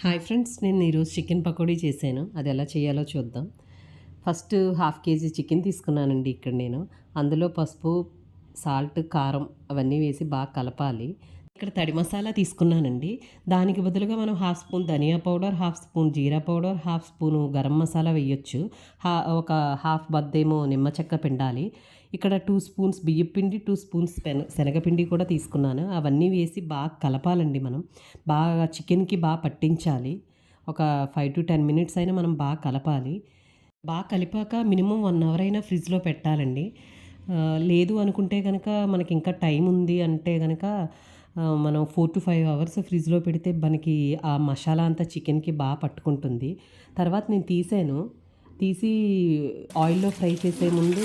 Hi friends నేను ఈరోజు chicken pakodi చేశాను. అది ఎలా చేయాలో చూద్దాం. ఫస్ట్ హాఫ్ కేజీ చికెన్ తీసుకున్నానండి ఇక్కడ నేను. అందులో పసుపు సాల్ట్ కారం అవన్నీ వేసి బాగా కలపాలి. ఇక్కడ తడి మసాలా తీసుకున్నానండి. దానికి బదులుగా మనం half spoon dhaniya powder half spoon jeera powder half spoon garam masala వేయొచ్చు. హా ఒక హాఫ్ బద్దేమో నిమ్మ చెక్క పిండాలి. ఇక్కడ టూ స్పూన్స్ బియ్యం పిండి టూ స్పూన్స్ పెన శనగపిండి కూడా తీసుకున్నాను. అవన్నీ వేసి బాగా కలపాలండి మనం. బాగా చికెన్కి బాగా పట్టించాలి. ఒక ఫైవ్ టు టెన్ మినిట్స్ అయినా మనం బాగా కలపాలి. బాగా కలిపాక మినిమం వన్ అవర్ అయినా ఫ్రిడ్జ్లో పెట్టాలండి. లేదు అనుకుంటే కనుక మనకి ఇంకా టైం ఉంది అంటే కనుక మనం ఫోర్ టు ఫైవ్ అవర్స్ ఫ్రిడ్జ్లో పెడితే మనకి ఆ మసాలా అంతా చికెన్కి బాగా పట్టుకుంటుంది. తర్వాత నేను తీసాను. తీసి ఆయిల్లో ఫ్రై చేసే ముందు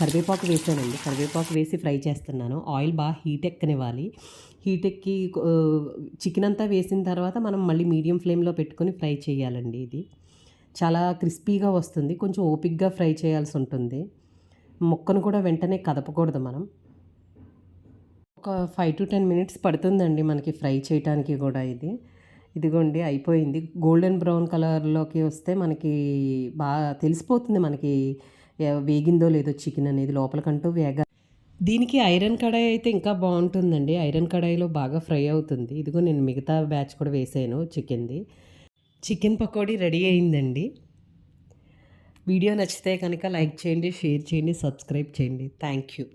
కరివేపాకు వేసానండి. కరివేపాకు వేసి ఫ్రై చేస్తున్నాను. ఆయిల్ బాగా హీట్ ఎక్కనివ్వాలి. హీట్ ఎక్కి చికెన్ అంతా వేసిన తర్వాత మనం మళ్ళీ మీడియం ఫ్లేమ్లో పెట్టుకొని ఫ్రై చేయాలండి ఇది. చాలా క్రిస్పీగా వస్తుంది. కొంచెం ఓపిక్గా ఫ్రై చేయాల్సి ఉంటుంది. ముక్కను కూడా వెంటనే కదపకూడదు మనం. ఒక ఫైవ్ టు టెన్ మినిట్స్ పడుతుందండి మనకి ఫ్రై చేయడానికి కూడా ఇది. ఇదిగోండి అయిపోయింది. గోల్డెన్ బ్రౌన్ కలర్లోకి వస్తే మనకి బాగా తెలిసిపోతుంది మనకి వేగిందో లేదో చికెన్ అనేది లోపలికంటూ వేగ. దీనికి ఐరన్ కడాయి అయితే ఇంకా బాగుంటుందండి. ఐరన్ కడాయిలో బాగా ఫ్రై అవుతుంది. ఇదిగో నేను మిగతా బ్యాచ్ కూడా వేసాను చికెన్ది. చికెన్ పకోడీ రెడీ అయిందండి. వీడియో నచ్చితే కనుక లైక్ చేయండి షేర్ చేయండి సబ్స్క్రైబ్ చేయండి. Thank you.